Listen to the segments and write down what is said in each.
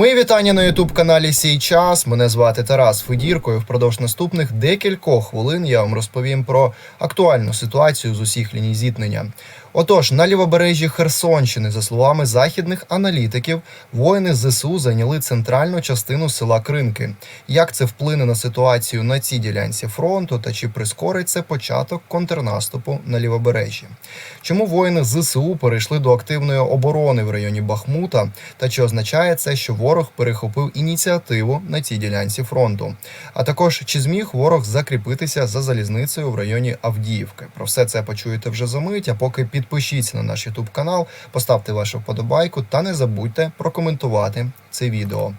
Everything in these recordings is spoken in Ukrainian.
Мої вітання на ютуб каналі Сій час. Мене звати Тарас Федірко. і Впродовж наступних декількох хвилин я вам розповім про актуальну ситуацію з усіх ліній зіткнення. Отож, на лівобережжі Херсонщини, за словами західних аналітиків, воїни ЗСУ зайняли центральну частину села Кринки. Як це вплине на ситуацію на цій ділянці фронту та чи прискорить це початок контрнаступу на лівобережжі? Чому воїни ЗСУ перейшли до активної оборони в районі Бахмута? Та чи означає це, що ворог перехопив ініціативу на цій ділянці фронту? А також чи зміг ворог закріпитися за залізницею в районі Авдіївки? Про все це почуєте вже за мить. А поки підпишіться на наш YouTube канал, поставте вашу вподобайку та не забудьте прокоментувати це відео.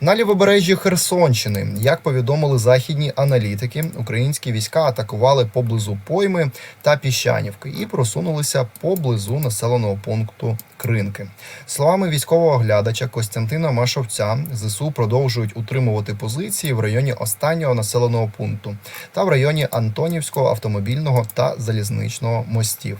На лівобережжі Херсонщини, як повідомили західні аналітики, українські війська атакували поблизу Пойми та Піщанівки і просунулися поблизу населеного пункту Кринки. Словами військового оглядача Костянтина Машовця, ЗСУ продовжують утримувати позиції в районі останнього населеного пункту та в районі Антонівського автомобільного та залізничного мостів.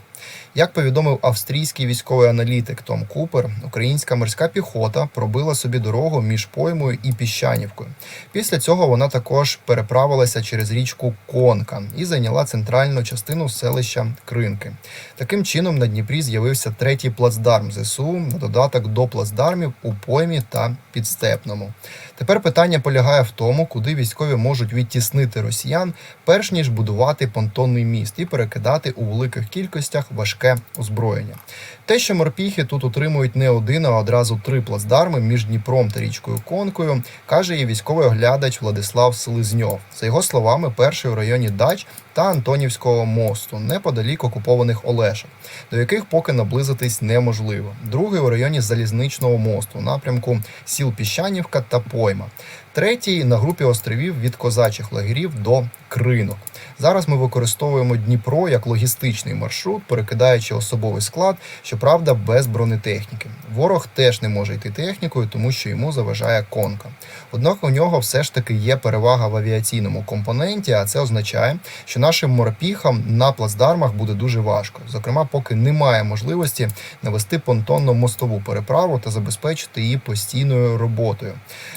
Як повідомив австрійський військовий аналітик Том Купер, українська морська піхота пробила собі дорогу між поймою і піщанівкою. Після цього вона також переправилася через річку Конка і зайняла центральну частину селища Кринки. Таким чином на Дніпрі з'явився третій плацдарм ЗСУ на додаток до плацдармів у поймі та підстепному. Тепер питання полягає в тому, куди військові можуть відтіснити росіян, перш ніж будувати понтонний міст і перекидати у великих кількостях важке озброєння. Те, що морпіхи тут отримують не один, а одразу три плацдарми між Дніпром та річкою Конкою, каже і військовий оглядач Владислав Селезньов. За його словами, перший у районі Дач та Антонівського мосту, неподалік окупованих Олешок, до яких поки наблизитись неможливо. Другий у районі залізничного мосту, напрямку сіл Піщанівка та Пойма. Третій на групі островів від козачих лагерів до кринок. Зараз ми використовуємо Дніпро як логістичний маршрут, перекидаючи особовий склад, щоправда, без бронетехніки. Ворог теж не може йти технікою, тому що йому заважає конка. Однак у нього все ж таки є перевага в авіаційному компоненті, а це означає, що нашим морпіхам на плацдармах буде дуже важко. Зокрема, поки немає можливості навести понтонно-мостову переправу та забезпечити її постійною роботою.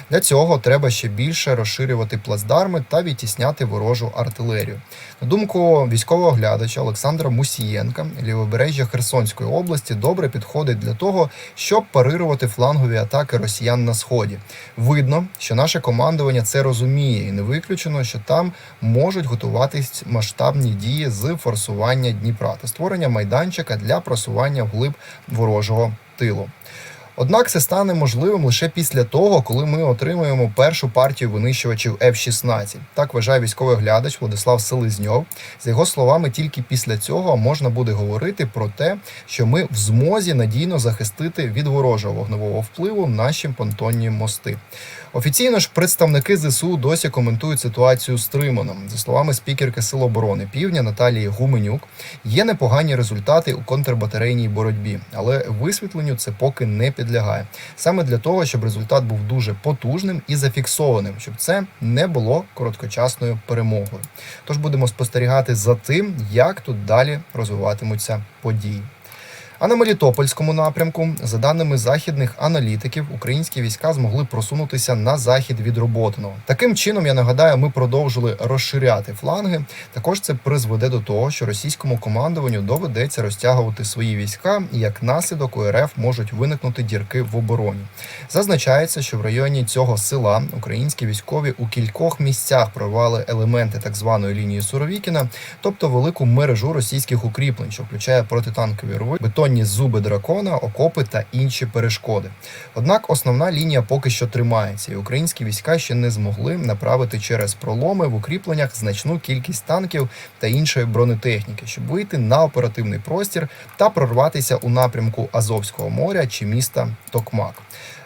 Для цього треба ще більше розширювати плацдарми та відтісняти ворожу артилерію. На думку військового оглядача Олександра Мусієнка, лівобережжя Херсонської області добре підходить для того, щоб парирувати флангові атаки росіян на сході. Видно, що наше командування це розуміє, і не виключено, що там можуть готуватись масштабні дії з форсування Дніпра та створення майданчика для просування вглиб ворожого тилу. Однак це стане можливим лише після того, коли ми отримаємо першу партію винищувачів F-16. Так вважає військовий оглядач Владислав Селезньов. За його словами, тільки після цього можна буде говорити про те, що ми в змозі надійно захистити від ворожого вогневого впливу наші понтонні мости. Офіційно ж представники ЗСУ досі коментують ситуацію з. За словами спікерки Сил оборони Півдня Наталії Гуменюк, є непогані результати у контрбатарейній боротьбі, але висвітленню це поки не підлягає. Саме для того, щоб результат був дуже потужним і зафіксованим, щоб це не було короткочасною перемогою. Тож будемо спостерігати за тим, як тут далі розвиватимуться події. А на Мелітопольському напрямку, за даними західних аналітиків, українські війська змогли просунутися на захід від Роботиного. Таким чином, я нагадаю, ми продовжили розширяти фланги. Також це призведе до того, що російському командуванню доведеться розтягувати свої війська, і як наслідок у РФ можуть виникнути дірки в обороні. Зазначається, що в районі цього села українські військові у кількох місцях прорвали елементи так званої лінії Суровікіна, тобто велику мережу російських укріплень, що включає протитанкові рови, бетонні зуби дракона, окопи та інші перешкоди. Однак основна лінія поки що тримається, і українські війська ще не змогли направити через проломи в укріпленнях значну кількість танків та іншої бронетехніки, щоб вийти на оперативний простір та прорватися у напрямку Азовського моря чи міста Токмак.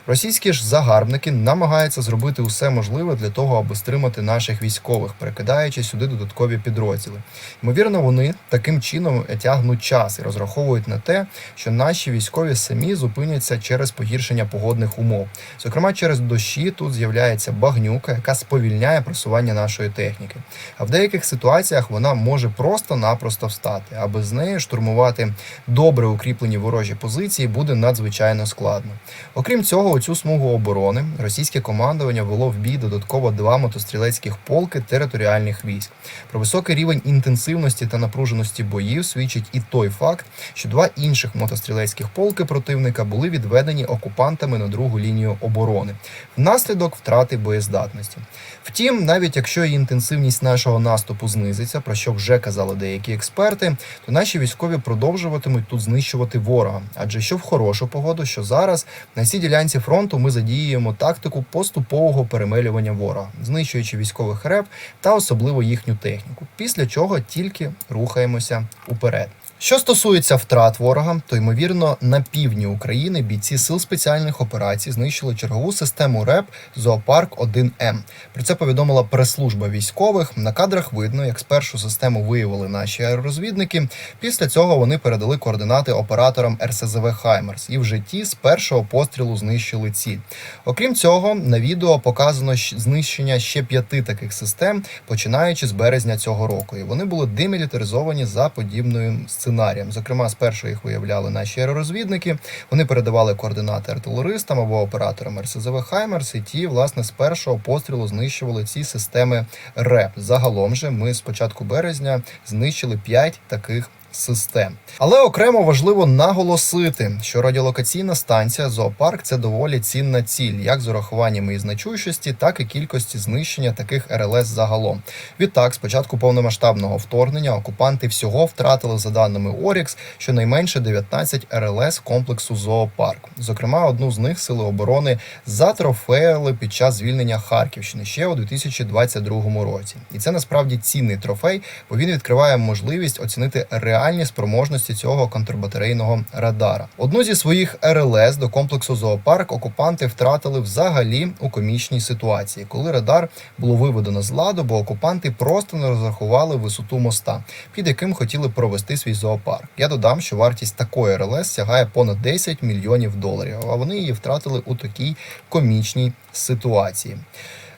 Російські ж загарбники намагаються зробити усе можливе для того, аби стримати наших військових, перекидаючи сюди додаткові підрозділи. Ймовірно, вони таким чином тягнуть час і розраховують на те, що наші військові самі зупиняться через погіршення погодних умов. Зокрема, через дощі тут з'являється багнюка, яка сповільняє просування нашої техніки. А в деяких ситуаціях вона може просто-напросто встати, а без неї штурмувати добре укріплені ворожі позиції буде надзвичайно складно. Окрім цього, у цю смугу оборони російське командування вело в бій додатково два мотострілецьких полки територіальних військ. Про високий рівень інтенсивності та напруженості боїв свідчить і той факт, що два інших мотострілецьких полки противника були відведені окупантами на другу лінію оборони внаслідок втрати боєздатності. Втім, навіть якщо і інтенсивність нашого наступу знизиться, про що вже казали деякі експерти, то наші військові продовжуватимуть тут знищувати ворога. Адже що в хорошу погоду, що зараз на цій ділянці фронту ми задіюємо тактику поступового перемелювання ворога, знищуючи військових реп та особливо їхню техніку. Після чого тільки рухаємося уперед. Що стосується втрат ворога, то ймовірно на півдні України бійці сил спеціальних операцій знищили чергову систему РЕП Зоопарк 1М. Про це повідомила прес-служба військових. На кадрах видно, як спершу систему виявили наші аеророзвідники. Після цього вони передали координати операторам РСЗВ Хаймерс і вже ті з першого пострілу знищили ціль. Окрім цього, на відео показано знищення ще п'яти таких систем, починаючи з березня цього року. І вони були демілітаризовані за подібним сценарієм. Зокрема, спершу їх виявляли наші аеророзвідники. Вони передавали координати артилеристам або операторам РСЗВ Хаймерс, і ті, власне, з першого пострілу знищували ці системи РЕП. Загалом же ми з початку березня знищили 5 таких. Систем, але окремо важливо наголосити, що радіолокаційна станція зоопарк це доволі цінна ціль, як з урахуванням і значущості, так і кількості знищення таких РЛС загалом. Відтак, з початку повномасштабного вторгнення окупанти всього втратили за даними Орікс щонайменше 19 РЛС комплексу зоопарк. Зокрема, одну з них сили оборони затрофеїли під час звільнення Харківщини ще у 2022 році. І це насправді цінний трофей, бо він відкриває можливість оцінити реальні спроможності цього контрбатарейного радара. Одну зі своїх РЛС до комплексу зоопарк окупанти втратили взагалі у комічній ситуації, коли радар було виведено з ладу, бо окупанти просто не розрахували висоту моста, під яким хотіли провести свій зоопарк. Я додам, що вартість такої РЛС сягає понад 10 мільйонів доларів, а вони її втратили у такій комічній ситуації.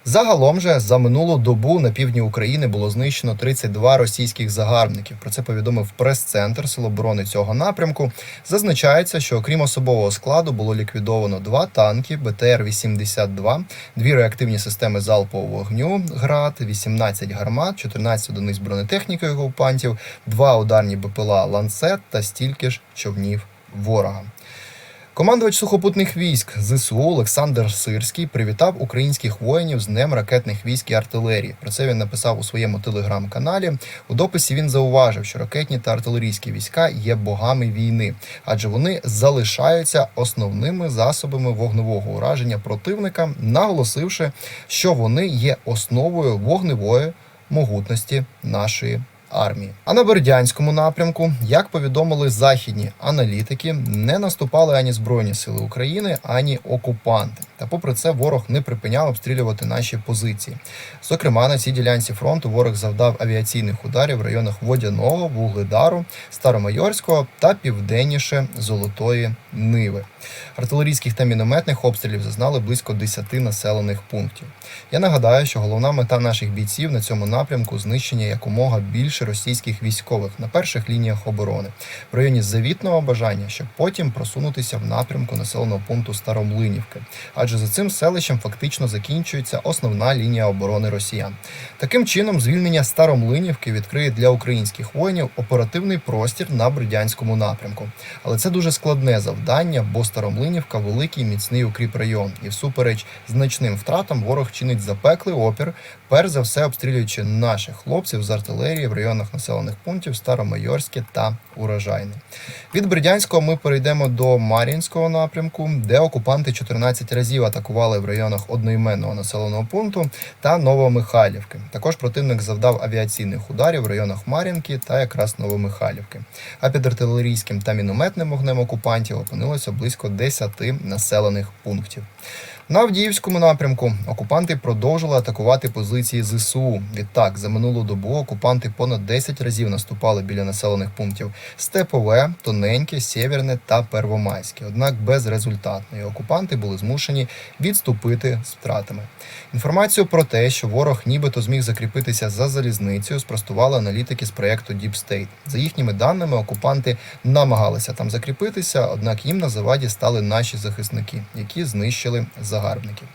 Загалом же за минулу добу на півдні України було знищено 32 російських загарбників. Про це повідомив прес-центр Сил оборони цього напрямку. Зазначається, що окрім особового складу було ліквідовано два танки БТР-82, дві реактивні системи залпового вогню ГРАД, 18 гармат, 14 одиниць бронетехніки окупантів, два ударні БПЛА Ланцет та стільки ж човнів ворога. Командувач сухопутних військ ЗСУ Олександр Сирський привітав українських воїнів з Днем ракетних військ і артилерії. Про це він написав у своєму телеграм-каналі. У дописі він зауважив, що ракетні та артилерійські війська є богами війни, адже вони залишаються основними засобами вогневого ураження противника, наголосивши, що вони є основою вогневої могутності нашої армії. А на Бердянському напрямку, як повідомили західні аналітики, не наступали ані збройні сили України, ані окупанти. Та попри це, ворог не припиняв обстрілювати наші позиції. Зокрема, на цій ділянці фронту ворог завдав авіаційних ударів в районах Водяного, Вугледару, Старомайорського та південніше Золотої Ниви. Артилерійських та мінометних обстрілів зазнали близько 10 населених пунктів. Я нагадаю, що головна мета наших бійців на цьому напрямку знищення якомога більше російських військових на перших лініях оборони в районі завітного бажання, щоб потім просунутися в напрямку населеного пункту Старомлинівки, адже за цим селищем фактично закінчується основна лінія оборони росіян. Таким чином, звільнення Старомлинівки відкриє для українських воїнів оперативний простір на Бердянському напрямку. Але це дуже складне завдання, бо Старомлинівка великий міцний укріп район, і всупереч значним втратам ворог чинить запеклий опір, перш за все обстрілюючи наших хлопців з артилерії в районах населених пунктів Старомайорське та Урожайне. Від Бердянського ми перейдемо до Мар'їнського напрямку, де окупанти 14 разів атакували в районах одноіменного населеного пункту та Новомихайлівки. Також противник завдав авіаційних ударів в районах Мар'їнки та якраз Новомихайлівки. А під артилерійським та мінометним вогнем окупантів опинилося близько 10 населених пунктів. На Авдіївському напрямку окупанти продовжили атакувати позиції ЗСУ. Відтак, за минулу добу окупанти понад 10 разів наступали біля населених пунктів Степове, Тоненьке, Сєвєрне та Первомайське. Однак безрезультатно і окупанти були змушені відступити з втратами. Інформацію про те, що ворог нібито зміг закріпитися за залізницею, спростували аналітики з проекту Deep State. За їхніми даними, окупанти намагалися там закріпитися, однак їм на заваді стали наші захисники, які знищили загарбників.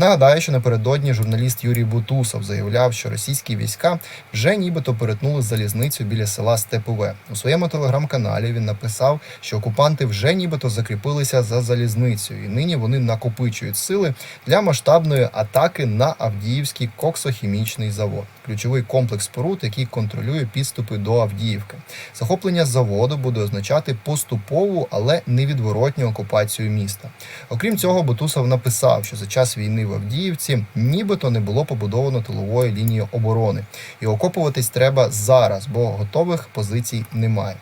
Нагадаю, що напередодні журналіст Юрій Бутусов заявляв, що російські війська вже нібито перетнули залізницю біля села Степове. У своєму телеграм-каналі він написав, що окупанти вже нібито закріпилися за залізницею, і нині вони накопичують сили для масштабної атаки на Авдіївський коксохімічний завод, ключовий комплекс споруд, який контролює підступи до Авдіївки. Захоплення заводу буде означати поступову, але невідворотню окупацію міста. Окрім цього, Бутусов написав, що за час війни в Авдіївці нібито не було побудовано тилової лінії оборони, і окопуватись треба зараз, бо готових позицій немає.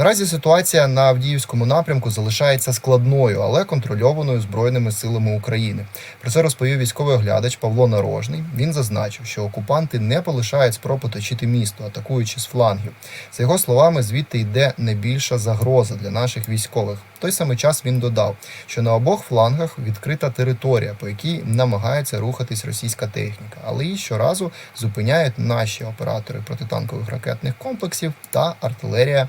Наразі ситуація на Авдіївському напрямку залишається складною, але контрольованою збройними силами України. Про це розповів військовий оглядач Павло Нарожний. Він зазначив, що окупанти не полишають спроб оточити місто, атакуючи з флангів. За його словами, звідти йде найбільша загроза для наших військових. В той самий час він додав, що на обох флангах відкрита територія, по якій намагається рухатись російська техніка, але її щоразу зупиняють наші оператори протитанкових ракетних комплексів та артилерія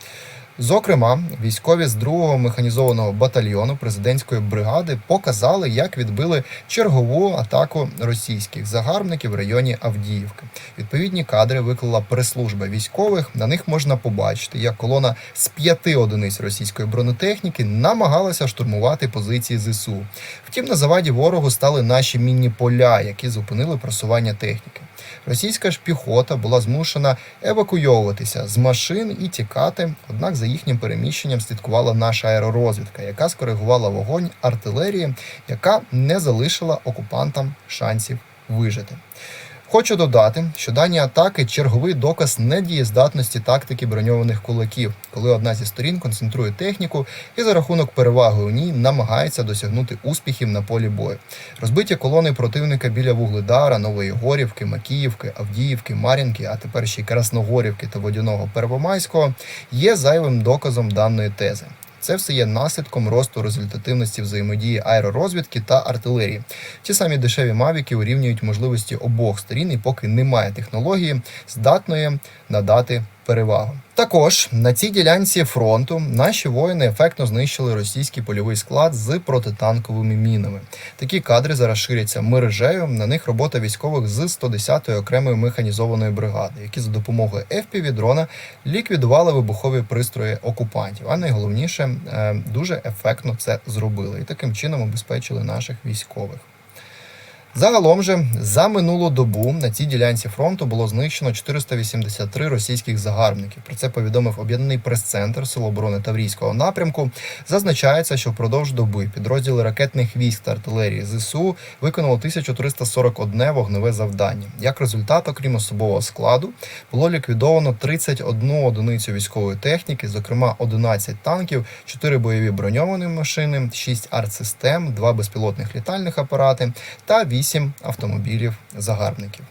Зокрема, військові з 2-го механізованого батальйону президентської бригади показали, як відбили чергову атаку російських загарбників в районі Авдіївки. Відповідні кадри виклала прес-служба військових. На них можна побачити, як колона з п'яти одиниць російської бронетехніки намагалася штурмувати позиції ЗСУ. Втім, на заваді ворогу стали наші мінні поля, які зупинили просування техніки. Російська ж піхота була змушена евакуйовуватися з машин і тікати. Однак за їхнім переміщенням слідкувала наша аеророзвідка, яка скоригувала вогонь артилерії, яка не залишила окупантам шансів вижити. Хочу додати, що дані атаки черговий доказ недієздатності тактики броньованих кулаків, коли одна зі сторін концентрує техніку і за рахунок переваги у ній намагається досягнути успіхів на полі бою. Розбиті колони противника біля Вугледара, Нової Горівки, Макіївки, Авдіївки, Мар'їнки, а тепер ще й Красногорівки та Водяного Первомайського є зайвим доказом даної тези. Це все є наслідком росту результативності взаємодії аеророзвідки та артилерії. Ті самі дешеві мавіки урівнюють можливості обох сторін, і поки немає технології, здатної надати перевагу. Також на цій ділянці фронту наші воїни ефектно знищили російський польовий склад з протитанковими мінами. Такі кадри зараз ширяться мережею. На них робота військових з 110-ї окремої механізованої бригади, які за допомогою fpv дрона ліквідували вибухові пристрої окупантів. А найголовніше е, дуже ефектно це зробили і таким чином обезпечили наших військових. Загалом же за минулу добу на цій ділянці фронту було знищено 483 російських загарбників. Про це повідомив об'єднаний прес-центр Сил оборони Таврійського напрямку. Зазначається, що впродовж доби підрозділи ракетних військ та артилерії ЗСУ виконали 1341 вогневе завдання. Як результат, окрім особового складу, було ліквідовано 31 одиницю військової техніки, зокрема 11 танків, 4 бойові броньовані машини, 6 артсистем, 2 безпілотних літальних апарати та 8 автомобілів загарбників.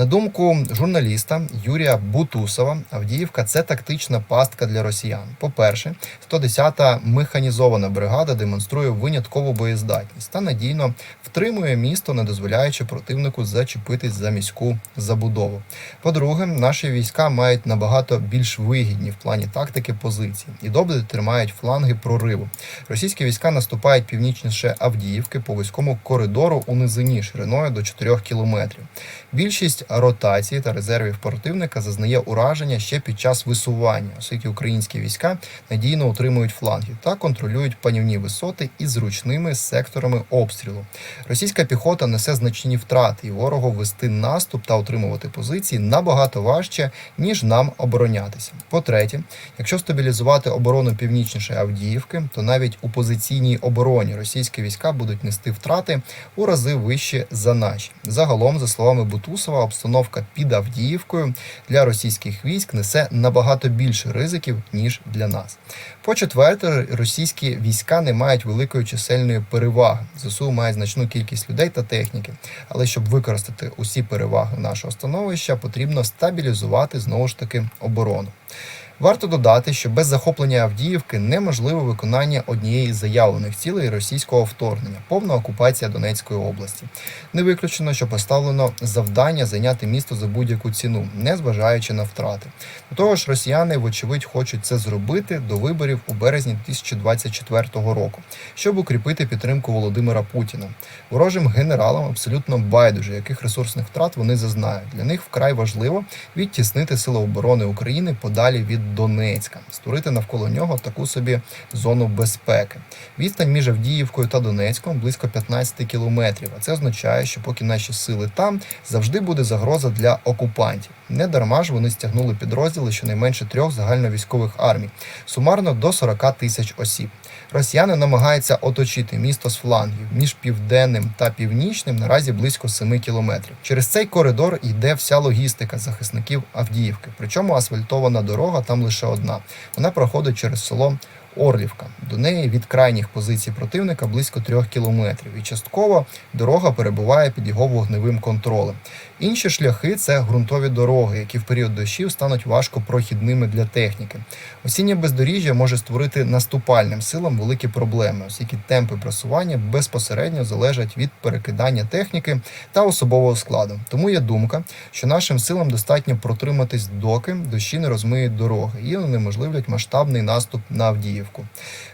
На думку журналіста Юрія Бутусова, Авдіївка це тактична пастка для росіян. По-перше, 110-та механізована бригада демонструє виняткову боєздатність та надійно втримує місто, не дозволяючи противнику зачепитись за міську забудову. По-друге, наші війська мають набагато більш вигідні в плані тактики позиції і добре тримають фланги прориву. Російські війська наступають північніше Авдіївки по вузькому коридору у низині шириною до 4 кілометрів. Більшість ротації та резервів противника зазнає ураження ще під час висування, оскільки українські війська надійно утримують фланги та контролюють панівні висоти із зручними секторами обстрілу. Російська піхота несе значні втрати, і ворогу вести наступ та утримувати позиції набагато важче, ніж нам оборонятися. По-третє, якщо стабілізувати оборону північніше Авдіївки, то навіть у позиційній обороні російські війська будуть нести втрати у рази вище за наші. Загалом, за словами Бутусова, обстановка під Авдіївкою для російських військ несе набагато більше ризиків ніж для нас. По-четверте, російські війська не мають великої чисельної переваги. ЗСУ має значну кількість людей та техніки. Але щоб використати усі переваги нашого становища, потрібно стабілізувати знову ж таки оборону. Варто додати, що без захоплення Авдіївки неможливе виконання однієї з заявлених цілей російського вторгнення повна окупація Донецької області. Не виключено, що поставлено завдання зайняти місто за будь-яку ціну, не зважаючи на втрати. До того ж, росіяни, вочевидь, хочуть це зробити до виборів у березні 2024 року, щоб укріпити підтримку Володимира Путіна. Ворожим генералам абсолютно байдуже, яких ресурсних втрат вони зазнають. Для них вкрай важливо відтіснити сили оборони України подалі від Донецька, створити навколо нього таку собі зону безпеки. Відстань між Авдіївкою та Донецьком близько 15 кілометрів. А це означає, що поки наші сили там завжди буде загроза для окупантів. Не дарма ж вони стягнули підрозділи щонайменше трьох загальновійськових армій, сумарно до 40 тисяч осіб. Росіяни намагаються оточити місто з флангів між південним та північним наразі близько 7 кілометрів. Через цей коридор йде вся логістика захисників Авдіївки. Причому асфальтована дорога там лише одна. Вона проходить через село. Орлівка до неї від крайніх позицій противника близько трьох кілометрів, і частково дорога перебуває під його вогневим контролем. Інші шляхи це ґрунтові дороги, які в період дощів стануть важко прохідними для техніки. Осіннє бездоріжжя може створити наступальним силам великі проблеми, оскільки темпи просування безпосередньо залежать від перекидання техніки та особового складу. Тому є думка, що нашим силам достатньо протриматись, доки дощі не розмиють дороги і унеможливлять масштабний наступ на Авдіївку.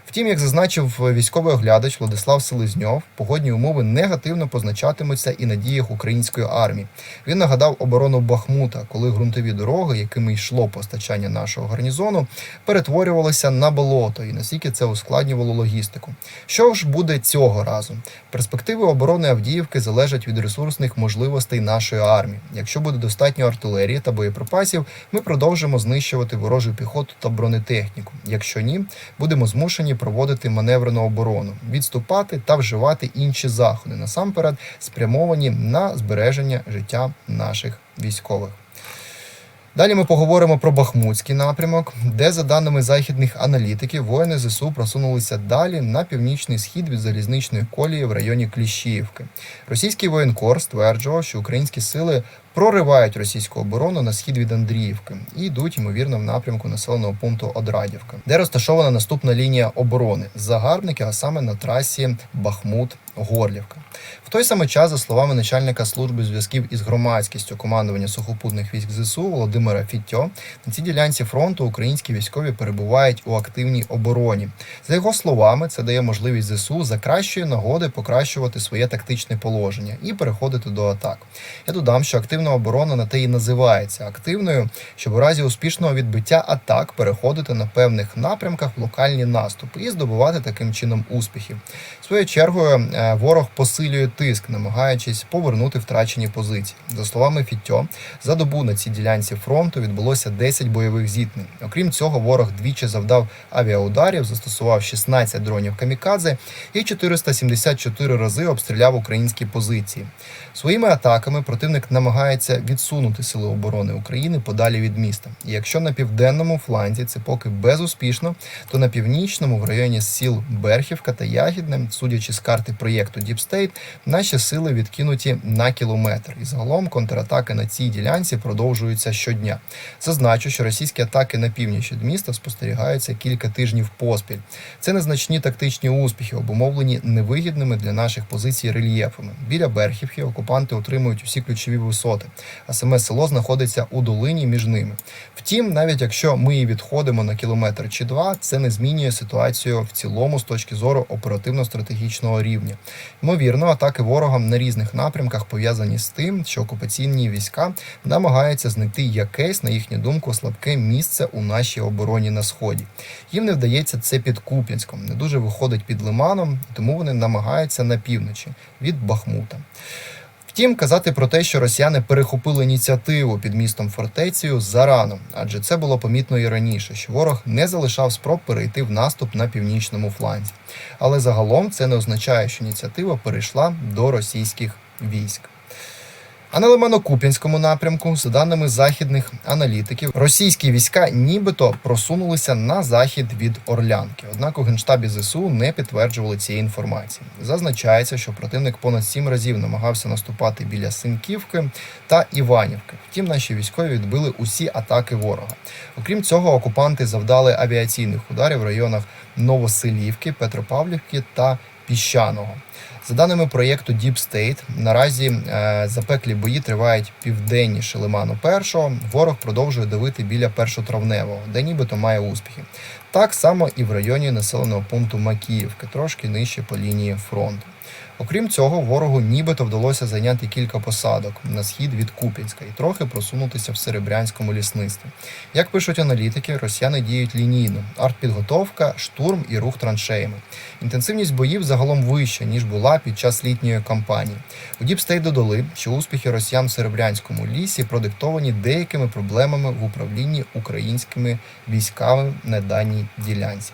Втім, як зазначив військовий оглядач Владислав Селезньов, погодні умови негативно позначатимуться і на діях української армії. Він нагадав оборону Бахмута, коли ґрунтові дороги, якими йшло постачання нашого гарнізону, перетворювалися на болото, і наскільки це ускладнювало логістику. Що ж буде цього разу? Перспективи оборони Авдіївки залежать від ресурсних можливостей нашої армії. Якщо буде достатньо артилерії та боєприпасів, ми продовжимо знищувати ворожу піхоту та бронетехніку. Якщо ні, будемо змушені проводити маневрену оборону, відступати та вживати інші заходи, насамперед спрямовані на збереження життя наших військових. Далі ми поговоримо про Бахмутський напрямок, де, за даними західних аналітиків, воїни ЗСУ просунулися далі на північний схід від залізничної колії в районі Кліщіївки. Російський воєнкор стверджував, що українські сили проривають російську оборону на схід від Андріївки і йдуть ймовірно в напрямку населеного пункту Одрадівка, де розташована наступна лінія оборони загарбники, а саме на трасі Бахмут-Горлівка. В той самий час, за словами начальника служби зв'язків із громадськістю командування сухопутних військ ЗСУ Володимира Фіттьо, на цій ділянці фронту українські військові перебувають у активній обороні. За його словами, це дає можливість ЗСУ за кращої нагоди покращувати своє тактичне положення і переходити до атак. Я додам, що активна оборона на те і називається активною, щоб у разі успішного відбиття атак переходити на певних напрямках в локальні наступи і здобувати таким чином успіхів. Своєю чергою е, ворог посилює тиск, намагаючись повернути втрачені позиції. За словами Фіттьо, за добу на цій ділянці фронту відбулося 10 бойових зіткнень. Окрім цього, ворог двічі завдав авіаударів, застосував 16 дронів камікадзе і 474 рази обстріляв українські позиції. Своїми атаками противник намагається відсунути сили оборони України подалі від міста. І якщо на південному фланзі це поки безуспішно, то на північному в районі сіл Берхівка та Ягідне, судячи з карти проєкту Deep State, наші сили відкинуті на кілометр. І загалом контратаки на цій ділянці продовжуються щодня. Зазначу, що російські атаки на північ від міста спостерігаються кілька тижнів поспіль. Це незначні тактичні успіхи, обумовлені невигідними для наших позицій рельєфами. Біля Берхівки окупанти отримують усі ключові висоти, а саме село знаходиться у долині між ними. Втім, навіть якщо ми і відходимо на кілометр чи два, це не змінює ситуацію в цілому з точки зору оперативно-стратегічного рівня. Ймовірно, атаки ворогам на різних напрямках пов'язані з тим, що окупаційні війська намагаються знайти якесь, на їхню думку, слабке місце у нашій обороні на сході. Їм не вдається це під Куп'янськом, не дуже виходить під Лиманом, тому вони намагаються на півночі від Бахмута. Втім, казати про те, що росіяни перехопили ініціативу під містом фортецію зарано, адже це було помітно і раніше, що ворог не залишав спроб перейти в наступ на північному фланзі. Але загалом це не означає, що ініціатива перейшла до російських військ. А на Лимано-Куп'янському напрямку, за даними західних аналітиків, російські війська нібито просунулися на захід від Орлянки. Однак у генштабі ЗСУ не підтверджували цієї інформації. Зазначається, що противник понад сім разів намагався наступати біля Синківки та Іванівки. Втім, наші військові відбили усі атаки ворога. Окрім цього, окупанти завдали авіаційних ударів в районах Новоселівки, Петропавлівки та Піщаного. За даними проєкту Deep State, наразі е, запеклі бої тривають південніше Лиману першого. Ворог продовжує давити біля першотравневого, де нібито має успіхи. Так само і в районі населеного пункту Макіївки, трошки нижче по лінії фронту. Окрім цього, ворогу нібито вдалося зайняти кілька посадок на схід від Куп'янська і трохи просунутися в Серебрянському лісництві. Як пишуть аналітики, росіяни діють лінійно: артпідготовка, штурм і рух траншеями. Інтенсивність боїв загалом вища ніж була під час літньої кампанії. У Діпстейт додали, що успіхи росіян в Серебрянському лісі продиктовані деякими проблемами в управлінні українськими військами на даній ділянці.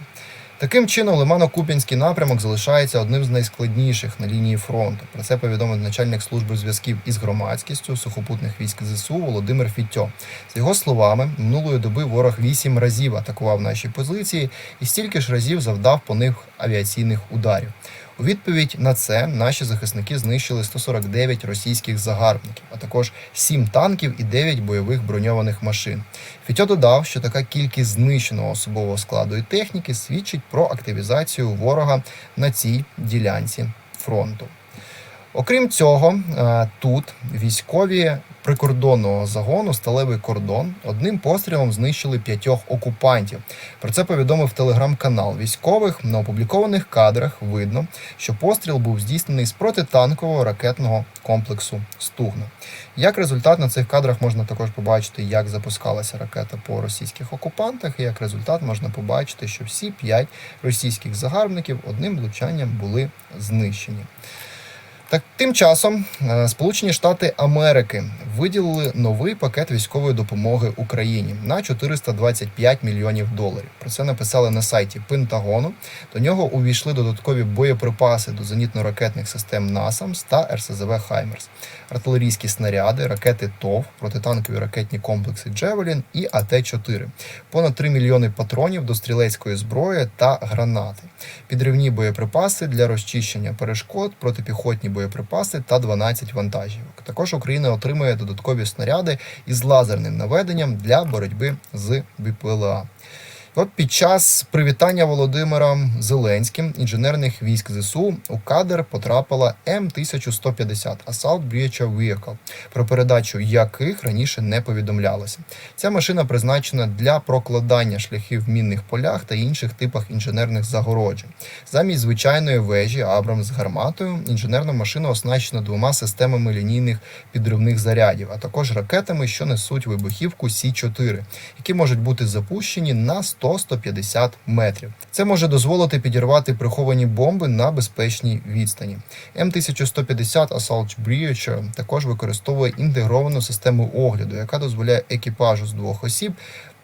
Таким чином, Лимано-Куп'янський напрямок залишається одним з найскладніших на лінії фронту. Про це повідомив начальник служби зв'язків із громадськістю сухопутних військ ЗСУ Володимир Фітьо. З його словами, минулої доби ворог вісім разів атакував наші позиції і стільки ж разів завдав по них авіаційних ударів. У відповідь на це наші захисники знищили 149 російських загарбників, а також 7 танків і 9 бойових броньованих машин. Фітьо додав, що така кількість знищеного особового складу і техніки свідчить про активізацію ворога на цій ділянці фронту. Окрім цього, е, тут військові прикордонного загону сталевий кордон одним пострілом знищили п'ятьох окупантів. Про це повідомив телеграм-канал військових. На опублікованих кадрах видно, що постріл був здійснений з протитанкового ракетного комплексу Стугна. Як результат на цих кадрах можна також побачити, як запускалася ракета по російських окупантах, і як результат можна побачити, що всі п'ять російських загарбників одним влучанням були знищені. Так, тим часом е, Сполучені Штати Америки виділили новий пакет військової допомоги Україні на 425 мільйонів доларів. Про це написали на сайті Пентагону. До нього увійшли додаткові боєприпаси до зенітно-ракетних систем НАСАМС та РСЗВ Хаймерс, артилерійські снаряди, ракети ТОВ, протитанкові ракетні комплекси Джевелін і АТ-4, понад 3 мільйони патронів до стрілецької зброї та гранати, підривні боєприпаси для розчищення перешкод, протипіхотні боєприпаси та 12 вантажівок. Також Україна отримує додаткові снаряди із лазерним наведенням для боротьби з БПЛА. От під час привітання Володимиром Зеленським інженерних військ ЗСУ у кадр потрапила М1150 Assault Breacher Vehicle, про передачу яких раніше не повідомлялося. Ця машина призначена для прокладання шляхів в мінних полях та інших типах інженерних загороджень. Замість звичайної вежі Абрам з гарматою інженерна машина оснащена двома системами лінійних підривних зарядів, а також ракетами, що несуть вибухівку Сі-4, які можуть бути запущені на 100-150 метрів. Це може дозволити підірвати приховані бомби на безпечній відстані. М1150 Assault Breacher також використовує інтегровану систему огляду, яка дозволяє екіпажу з двох осіб.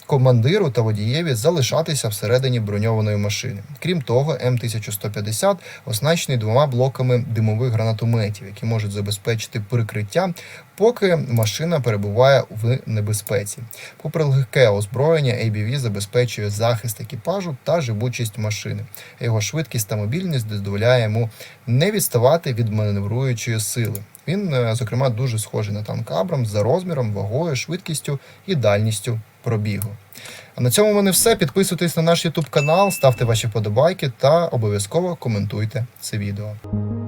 Командиру та водієві залишатися всередині броньованої машини. Крім того, М1150 оснащений двома блоками димових гранатометів, які можуть забезпечити прикриття, поки машина перебуває в небезпеці. Попри легке озброєння, ABV забезпечує захист екіпажу та живучість машини. Його швидкість та мобільність дозволяє йому не відставати від маневруючої сили. Він, е, зокрема, дуже схожий на танк Абрамс за розміром, вагою, швидкістю і дальністю пробігу. А на цьому в мене все. Підписуйтесь на наш YouTube канал, ставте ваші подобайки та обов'язково коментуйте це відео.